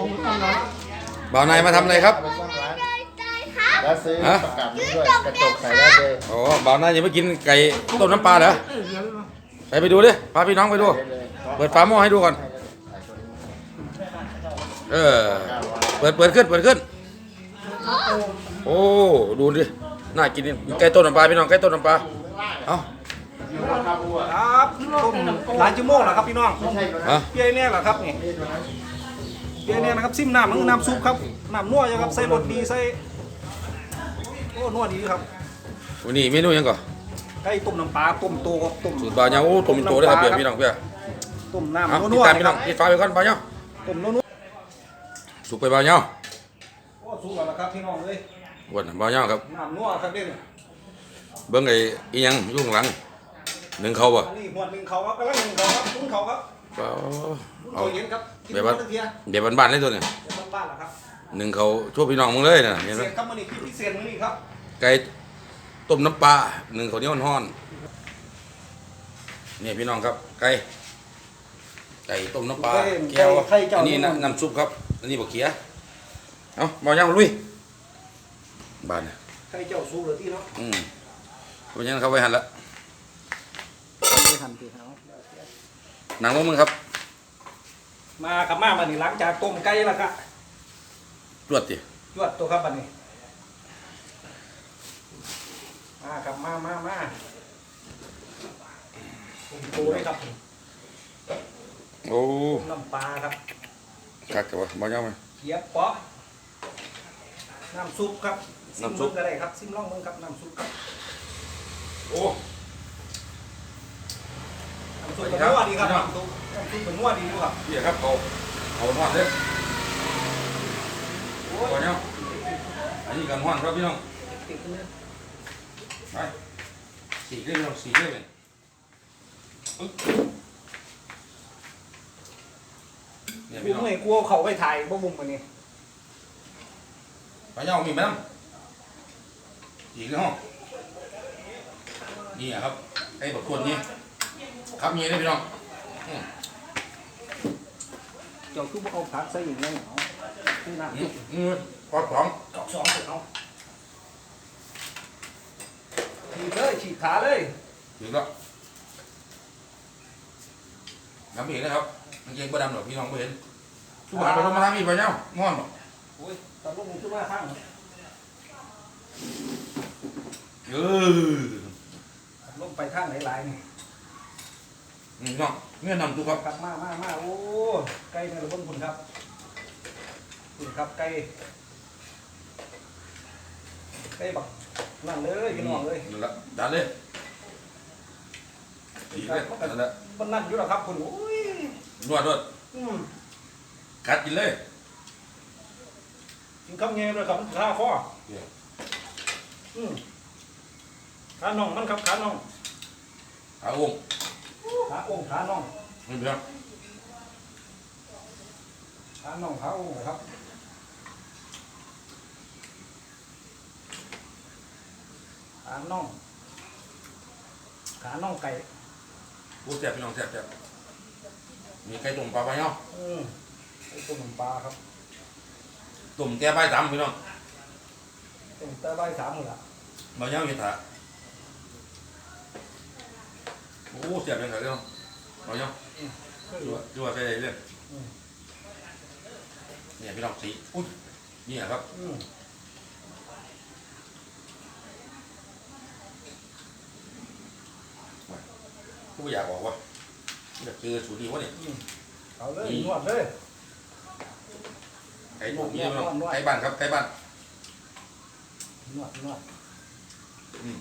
องค์องค์นั้นบ่าวนายมาทำอะไรครับเอาไปซ่อมร้านครับแล้วซื้อฮะ ประกาศมาด้วยกระจกใส่ได้เลยโอ้บ่าวนายยังไม่กินไก่ต้มน้ำปลาเหรอเอ้ยเดี๋ยวนะไปไปดูดิพาพี่น้องไปดูได้เลยเปิดฝาหม้อให้ดูก่อนใส่ตัวนี้เออ เปิดเปิดขึ้นเปิดขึ้น โอ้ ดูดิ น่ากินนี่ไก่ต้มน้ำปลาพี่น้องไก่ต้มน้ำปลา เอ้าอยู่ราคาบัวครับต้มหลายชั่วโมงแล้วครับพี่น้องไม่ใช่ตัวนั้นฮะ เปียเนี่ยเหรอครับนี่นี่ตัวนั้น เปียเนี่ยนะครับซิมน้ำมันคือน้ำซุปครับน้ำนัวอยู่ครับใส่รสดีใส่โอ้นัวดีครับวันนี้เมนูหยังก่อนไก่ต้มน้ำปลาต้มโตครับต้มสูตรบ่าวเหนียวโอ้ต้มเป็นตัวเลยครับเพื่อนพี่น้องเพื่อนต้มเอาน้ำตินัดวตามๆพี่น้องติดฟ้าไปก่อนบ่าวเหนียวต้มนัวสุกไปบ่าวเหนียวๆโอ้สูงแล้วครับพี่น้องเลยอ้วนบ่าวเหนียวครับน้ำนัวครับเด้นี่เบิ่งไอ้อีหยังอยู่ข้างหลังหนึ่งเขาบ่อันนี้หัวหนึ่งเขาครับกำลังหนึ่งเขาครับตุ้งเขาครับ เอาตุ้งเอาเขาเย็นครับกินแบบมาว่าตั้งเทียเดี๋ยวบ้านๆเลยตัวเนี่ยเดี๋ยวบ้านๆแล้วครับหนึ่งเขาช่วยพี่น้องมึงเลยนะเห็นไหมเศษครับมันนี่คือพิเศษมื้อนี้ครับไก่ต้มน้ำปลาหนึ่งเขาวเหนียวห้อนๆนี่พี่น้องครับ ไก่ไก่ต้มน้ำปลาแก้วอันนี้น้ำน้ำซุปครับ อันนี้บะเขียเอาบ่าวเหนียวลุยบ้านน่ะไก่เจ้าสูงเลยที่เนาะอืมเพราะฉะนั้นเขาไว้หันละไปหั่นตีเขา หนังลงมึงครับมากับมาบัดนี้หลังจากต้มไก่แล้วครับตรวจดิยวดตัวครับบัดนี้มาครับมามามาต้มโตเลยครับโอ้ต้มน้ำปลาครับคักแต่ว่าบ่าวเหนียวไหม เขียบเปาะน้ำซุปครับซิมน้ำซุปเบิ่งก็ได้ครับซิมล่องเมืองครับน้ำซุปครับโอ้ น้ำซุปเป็นนัวดีครับน้ำซุปน้ำซุปเป็นนัวดีด้วยครับเดี๋ยวครับเอาเอาห้อนเด้อโอ้บ่าวยเหนียวอันนี้กันห้อนครับพี่น้องติดๆเลยไปสี่เรื่องเราสี่เรื่องเลยอึ๊บเนี่ยบุ้พี่งน้องเลยกลัวเขาไปถ่ายบ่บุ้งมานี่ไปย่ามีไหมน้ำอีกแล้วห้องนี่อะครับไอ้บักคนนี่ ครับมีได้พี่น้องอืมเจ้าคือบ่เอาผักใส่อย่างนี้เนาะคือน้ำอืซุมปอืมปอดสองดอกสองเอาฉีดเลยฉีดขาเลยถึงแล้วน้ำเห็นนะครับมันเก่งประดำหรอกพี่น้องไม่เห็นทุกบานไปลงมาทางนี้ไปเนาะง่อนหรอกโอ้ยตอนลงขึ้นมาข้างเออลงไปข้างหลายๆนี่ นี่พี่น้องเงื่อนนำทุกครับครับมามามาโอ้ไก่ในระบบคุณครับคุณครับไก่ไก่บักนั่นเลยพี่น้องเลยนั่นละดันเลยดีเลยนั่นแหละมันนั่นอยู่แล้วครับคุณโอ้ยนวดนวดอืมกัดกินเลยกินข้าวเงี้ยเลยครับมันข้าข้ออืมขาน่องมันครับขาน่องขาวง ขาองค์ขาน่องนี่พี่น้องขาน่องขาองค์ครับขาน่องขาน่องไก่กูแซ่บพี่น้องแซ่บแซ่บมีไก่ต้มปลาไปเนาะอืมไอ้ต้มปลาครับต้มแก้ใบตำพี่น้องต้มแต่ใบสามหมดละมาย่างเห็ดถา โอ้แซ่บยังไงพี่น้องมาย่างดูว่าดูว่าใส่อะไรเลยเนี่ยพี่น้องสีอุ้ยนี่ครับอืมกูอยากบอกว่าอยากเจอสูตรนี้วะเนี่ยเอาเลยนวดเลยไก่ต้มนี่พี่น้องไก่บ้านครับไก่บ้านนวดนวดอืม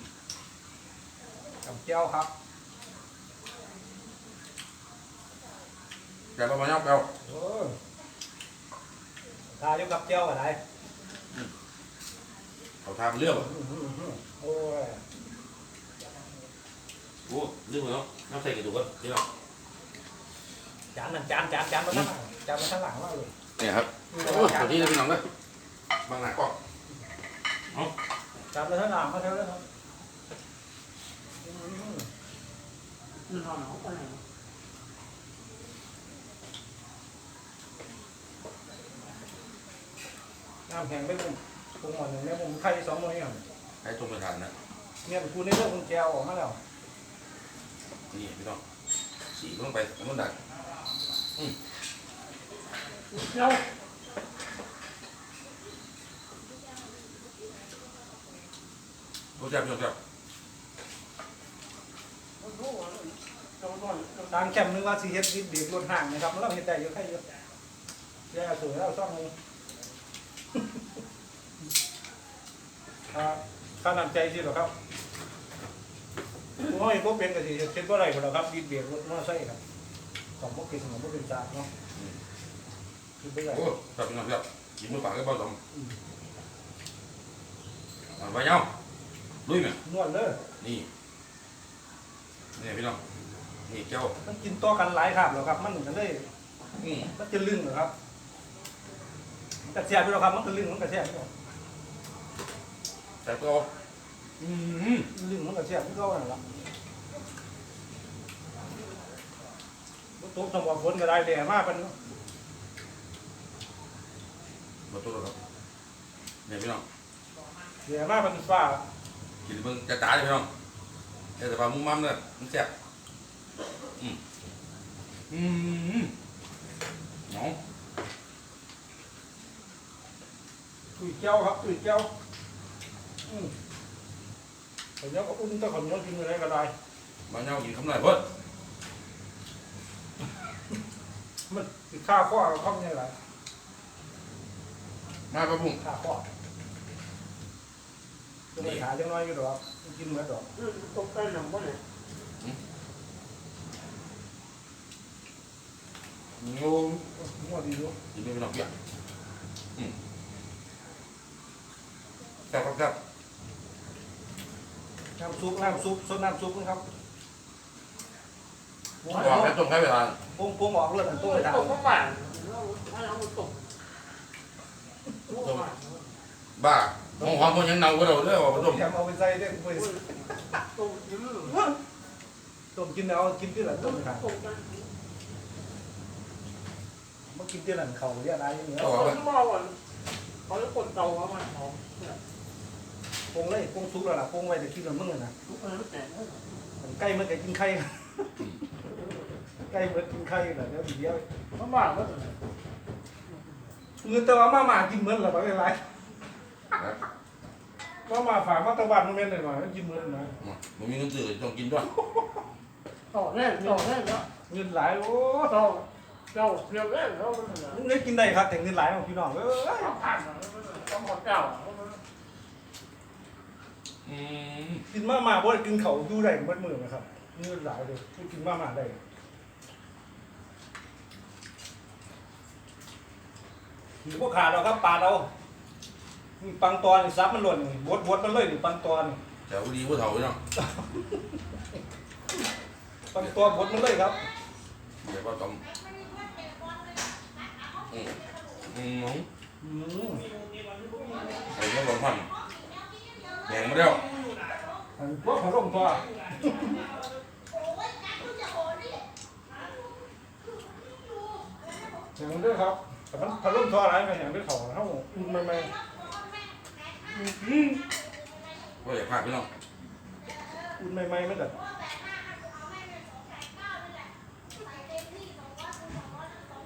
กับเจียวครับ แซ่บมาย่างเปล่าโอ้ยทาอยู่กับเจียวอะไรเขาทำเรื่องโอ้ยโอ้เรื่องเนาะน้ำใส่กระดูกครับพี่น้องจานนั่นจานจานจานมาทั้งหลังจานมาทั้งหลังว่าเลยเนี่ยครับโอ้สวัสดีนะพี่น้องเลยบางหนักก็จานมาทั้งหลังมาเท่านั้นครับมันหอมเอาไปไหน น้ำ แข็งไปบุ้มปรุงหมดหนึ่งเนี่ยผมไข่สองหน่วยครับให้ตรงไปทานนะ เนี่ยกูในเรื่องของแก้วออกมาแล้วนี่พี่น้องสีลงไปมันดักเจ้ารู้จักพี่น้องจับทางแคมป์นึกว่าสีเฮ็ดดิบดีรถห่างนะครับแล้วเห็นแต่เยอะแค่เยอะแย่สวยแล้วซ่องนึง ครับข้าน้ำใจสิหรอครับผมให้พวกเป็นกันสิเช็ดว่าไรหมดแล้วครับดิบเบียดรถมอไซค์ครับสองพวกกินสองพวกเป็นจานเนาะกินไปไหนโอ้จับพี่น้องจับกินมือปากก็เบาสมไปเนาลุยไหมนวดเลยนี่นี่พี่น้องนี่แก้วมันกินตัวกันหลายครับหรอครับ มันก็เลยอืมมันจะลึงเหรอครับมัน กระเสียบไปหรอครับมันก็ลึงมันกระเสียบไปหรอแต่ก็อืมลึงมันกระเสียบที่เขาน่ะละตุ๊บสมองฝนก็ได้แดดมากเป็นมาตัวแล้วครับเนี่ยพี่น้องแดดมากเป็นฟ้ากินเบิ่งจะตายเลยพี่น้องแต่แต่ปลามุ้งมั่มเนี่ยมันแซ่บอืมอืมเนาะ ตุยแก้วครับตุยแก้วอืมแต่เนี้ยก็อุ่นแต่ขนมกินอะไรก็ได้ มาเนากินคำหน่อยเพิ่นมันสิข้าข้อกับข้อนี่แหละมาปลาบุ้งข้าข้อจะไปหาจังน้อยอยู่หรอกกินเหมือนดอกตกกันหนังบ่เนี่ยโง่งัวดีอยู่กินไม่พี่น้องเปียกอืม แซ่บครับแซ่บน้ำซุปน้ำซุปซดน้ำซุปนะครับปรุงออกแค่ต้มแค่เวลาปรุงปรุงออกเลือดอันตัวไปทานตกก็หวานถ้าเราตกตกหวานบ้าหอมหอมมันยังเน่าก็เราเด้อว่าผสมแถมเอาไปใส่ได้ไปตกยืดต้มกินเอากินที่หลังต้มไปทานตกกันเมื่อกินที่หลังเขาเรียกอะไรอย่างเงี้ยตกกันบ่ก่อนเขาจะกดเตาเขามาหอม ปรุงเลยปรุงซุปแล้วล่ะปรุงไว้จะกินแล้วมึงนะทุกคนแตกใกล้มันจะกินไข่ ใกล้เมื่อกินไข่แล้วเดี๋ยวเดียวมันหวานก็เงินแต่ว่ามาหมากินเหมือนหรอไม่เป็นไรมาหมาฝากมาตะวันมันเป็นหน่อยมันกินเหมือนนะมันมีเงินซื้อต้องกินด้วยต่อแน่ต่อแน่แล้วเงินหลายโอ้ต่อเจ้าเรียบแน่แล้วมันเหนือมึงได้กินได้ครับแต่เงินหลายของพี่น้องเอ้ยเขาผ่านต้องหมดเจ้า อืมกินมาหมาบ่ได้กินเขาอยู่ได้เมื่อมือนะครับเงินหลายเลยกินมาหมาได้หรือพวกขาดเราครับปาดเรานี่ปังตอนนี่ซับมันหล่นนี่บดบดมันเลยนี่ปังตอนนี่แต่ว่าดีกว่าเท่าพี่น้องปังตอนบดมันเลยครับแต่ว่าต้มอืมอืมอืมไอ้เรื่องของพัน แดงมาแล้วอันพวกเขาลงตัวอย่างนั้นด้วยครับแต่มันพะลุ่มตัวอะไรกันอย่างด้วยเขาเท่าอุ่นไม่ไม่ก็อยากพาพี่น้องอุ่นไม่ไม่ไม่แต่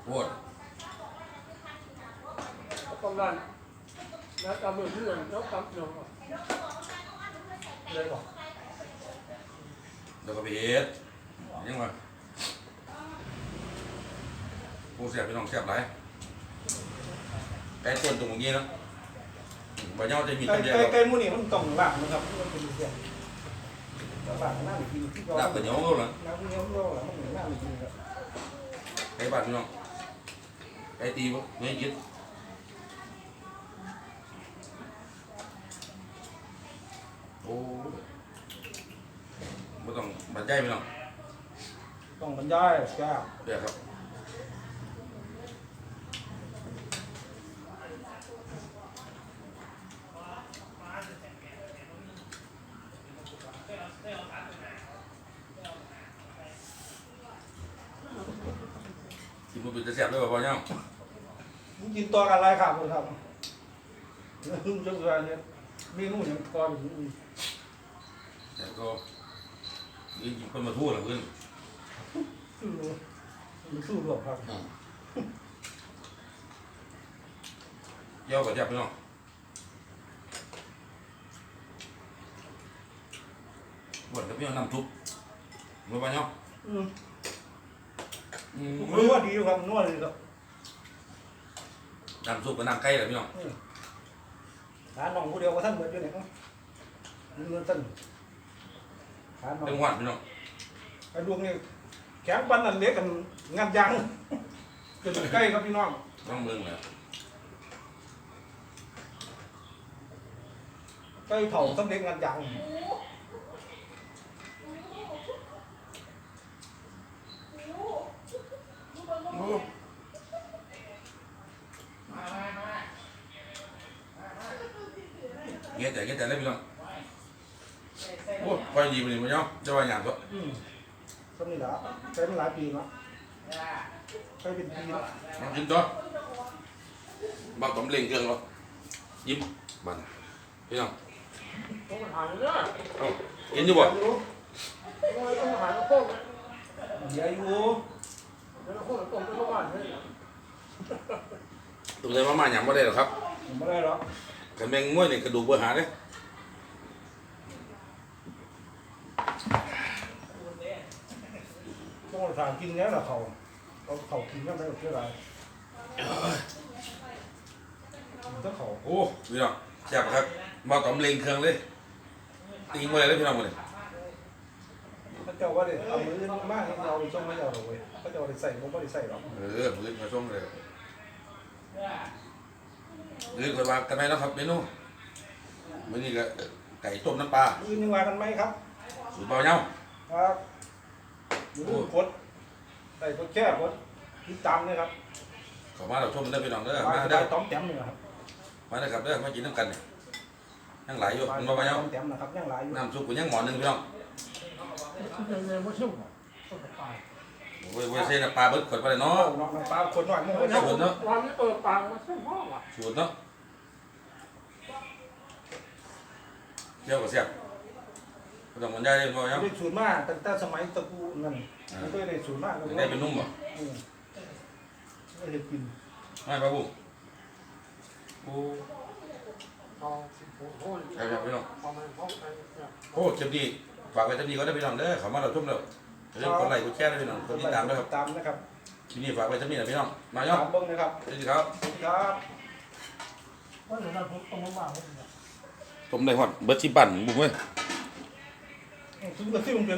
ปวดต้องดัน แล้วตำมือเพื่อนแล้วตำเดียวเลยบอกแล้วก็ไปเฮ็ดยังไงกูเสียบพี่น้องเสียบหลายไก่ต้นตรงนี้นะบ่เน่าจะมีไก่ต้นเดียวไก่ไก่หมูนี่มันต้องหลักนะครับมันเป็นเสียงหลักน่ากินที่เราดับแต่เหนียวก็เลยน้ำเงี้ยวเราหลังมันน่ากินครับไก่บ้านพี่น้องไก่ตีบ่ไม่ยึดโอ้ไม่ต้องบรรยายพี่น้อง ต้องบรรยายแก้เดี๋ยวครับกินมันเป็นจะแซ่บเลยบ่พ่อเนี่ยกินตัวกันไรครับคุณครับลุงจังเลยเนี่ยเมนูยังพออยู่แต่ก็ยิงคนมาทั่วหรอเพื่อน สู้มันสู้รวบครับเย้ากับยับพี่น้องบวชกับพี่น้องน้ำทุบมือไปเนาะอืมอืมผมว่าดีครับนวดเลยครับน้ำซุปกับน้ำไก่เหรอพี่น้องหาน้องผู้เดียวก็ท่านเหมือนอยู่เนี่ยเงินท่านหาน้องเป็นหวัดพี่น้องไอ้ดวงนี่ แข็งปันนั่นเล็กกันงานยังจะใกล้ครับพี่น้องน้องเมืองเหรอใกล้เถ่าสำเร็จงานยังโอ้เงี้ยแต่เงี้ยแต่เลยพี่น้องโอ้ไฟดีมันนี่พี่น้องจะว่าอย่างก็อืม สำนี่ละใช้มาหลายปีแล้วใช้เป็นปีแล้วน้องกินตัวบ้าต้มเล่งเครื่องเหรอยิ้มบ้านพี่น้องต้องหาเนื้อเอ้ากินอยู่บ่ต้องหาโค้งนะเดี๋ยวอยู่แล้วโค้งตรงไปทุกวันเลยตุ้มใจมามาอย่างบ่ได้หรอกครับผมไม่ได้หรอกกันแมงง่วยนี่กระดูกเบอร์หาเด้ต้ องถามกินแล้วล่ะเขาเขาเขากินแล้วไม่ได้เท่าไหร่ถ้าเขาโอ้พี่น้องแซ่บครับบ้าต้มเล่งเครื่องเลยตีงบ่ได้เลยพี่น้องบ่ได้เขาเจ้าว่าเด็เอามือมากเราไปส่งให้เราเลยเขาเจ้าได้ใส่ผมไม่ได้ใส่หรอกเออมื้อมาส่งเลยมื้อค่อยว่ากันไหมเนาะครับเมนูมื้อนี้ก็ไก่ต้มน้ำปลายืนยังว่ากันไหมครับสูตรเบาเน่าครับอยู่รูปกด ใส่กดแช่กดติดตามเลยครับเข้ามาเราชมเด้อพี่น้องเด้อมามาได้เด้อต้อมแต้มนี่ครับมาเด้อครับเด้อมากินน้ำกันนี่ยังหลายอยู่มันบ่เบาเน่าต้อมแต้มนะครับยังหลายอยู่น้ำซุปก็ยังหมอหนึงพี่น้องยังไงไม่ชุ่มต้องไปโอ้ยโอ้ยเส้นน้ำปลาเบิดขวดไปเลยเนาะน้องน้ำปลาคนหน่อยมึงเอไม่อใช่เนาะวันนี้เปิดปากมาชุ่มห้องอะสูตรเนาะเที่ยวกับเสียบ บ่ต้องมันได้เลยบ่เนาะได้สูตรมาตั้งแต่สมัยตะกูนั่นมันก็ได้สูตรมาได้เป็นนุ่มบ่อืมไม่ได้กินไม่ป้าบุ้งโอ้เอาโอ้โหใช่ครับพี่น้องเอามาห้องกันเนี่ยโอ้เจ็บดีฝากไว้เจ็บดีก็ได้พี่น้องเด้อเขามาเราชมแล้วเรื่องคนไลค์กดแชร์ได้พี่น้องคนติดตามด้วยครับตามนะครับทีนี้ฝากไว้เจ็บดีนะพี่น้องมาตาเนาะมเบิ้งนะครับสวัสดีครับ สวัสดีครับ ว่าเดี๋ยวนั้นผมต้องมาบ้างผมเนี่ย ผมได้ฮอดเบิร์ดชิบันบุ้งเว้ย ซื้อกับที่โรงเรี